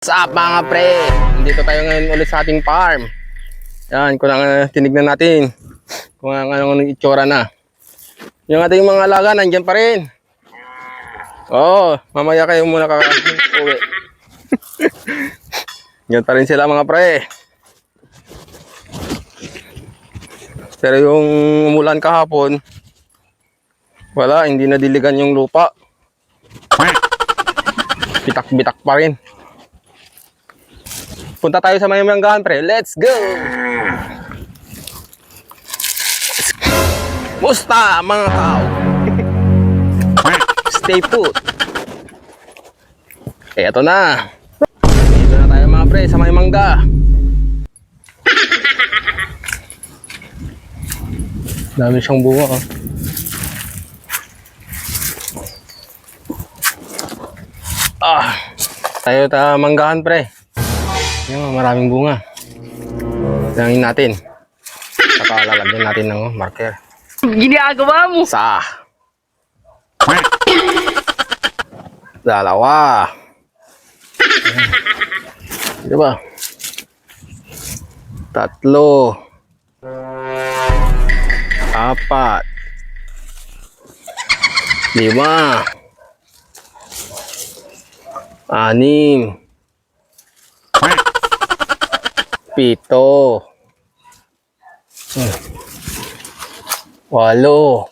What's up mga pre? Nandito tayo ngayon ulit sa ating farm. Yan, kung uh, tinignan natin kung ano anong itsura na. Yung ating mga alaga nandyan pa rin. Oh, mamaya kayo muna kaka-uwi. Yan pa rin sila mga pre. Pero yung umulan kahapon, wala, hindi nadiligan yung lupa. Bitak-bitak pa rin. Punta tayo sa Mayamanggahan, pre. Let's go! Musta, mga tao? Stay put. Eh, eto na. Dito na tayo, mga pre, sa Maymangga. Dami siyang bunga, oh. Ah, tayo ta manggahan, pre. Yung maraming bunga. Langin natin. Saka lalagyan natin ng marker. Ginagawa mo. Isa. Dalawa. Di ba? Tatlo. Apat. Lima. Anim. Pito. Hmm. Walo.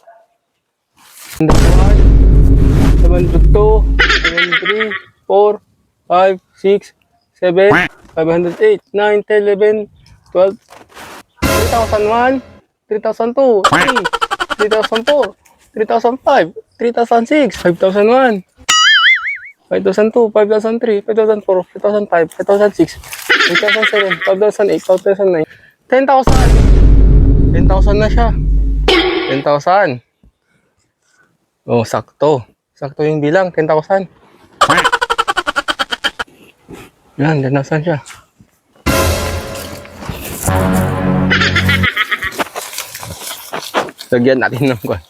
101, 702, 703, 4, 5, 6, 7, 508, 9, 10, 11, 12, 3001, 3002, 3, 3004, 3005, 3006, 5001, 5002, 5003, 5004, 5005, 5006, 5007, 5008, 5009, 10,000. 10,000 na siya. 10,000. Oh, sakto. Sakto yung bilang, 10,000. Yan, 10,000 siya. Lagyan natin ng kwan.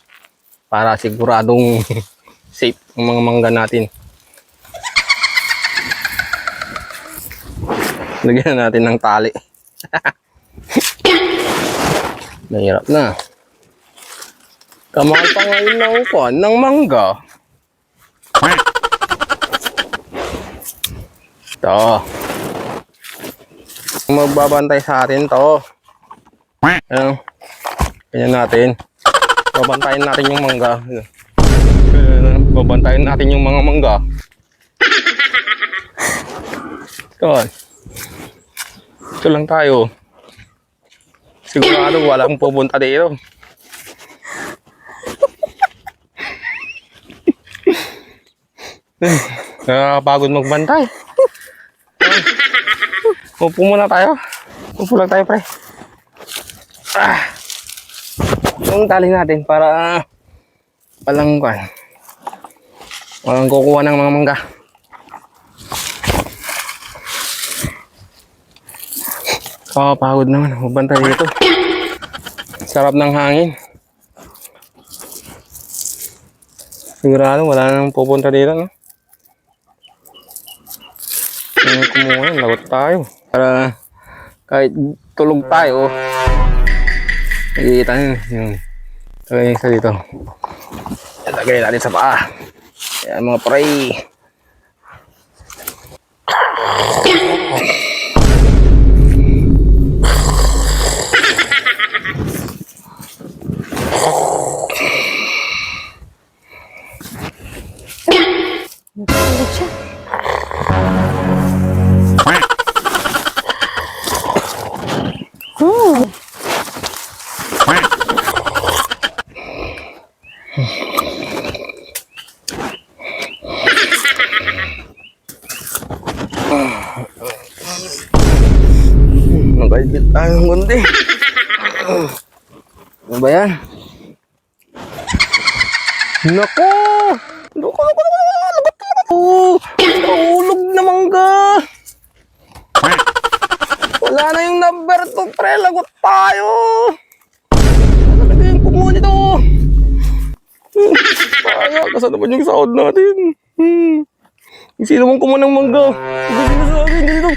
Para siguradong safe ang mga mangga natin. Lagyan natin ng tali. Mahirap na. Kamahal pa ngayon ng kwan, ng mangga. Ito. Magbabantay sa atin to. Ayan. Ganyan natin. Babantayin natin yung mangga. Babantayin natin yung mga mangga. Ito. Ito lang tayo. Sigurado walang pupunta dito. Nakakapagod magbantay. Upo muna tayo. Upo lang tayo, pre. Ah. Yung tali natin para walang kwan. Walang kukuha ng mga mangga. Kakapagod naman. Magbantay dito. Sarap ng hangin. Sigurado wala nang pupunta dito, no? Yung kumuha, lagot tayo. Para kahit tulog tayo, nakikita nyo yung lagay sa dito. Lagay natin sa paa. Ayan mga pray. Magaibit tayong gundi. Ano ba yan? Nako! Nako, nako, nako, nako, lagot na ako! Nahulog na mangga! Wala na yung number to, pre. Lagot tayo! Ba yung kumuha nito? Kaya, kasan naman yung sahod natin? Hmm. Sino mong kumuha ng mangga? Gusto na sa ko dito?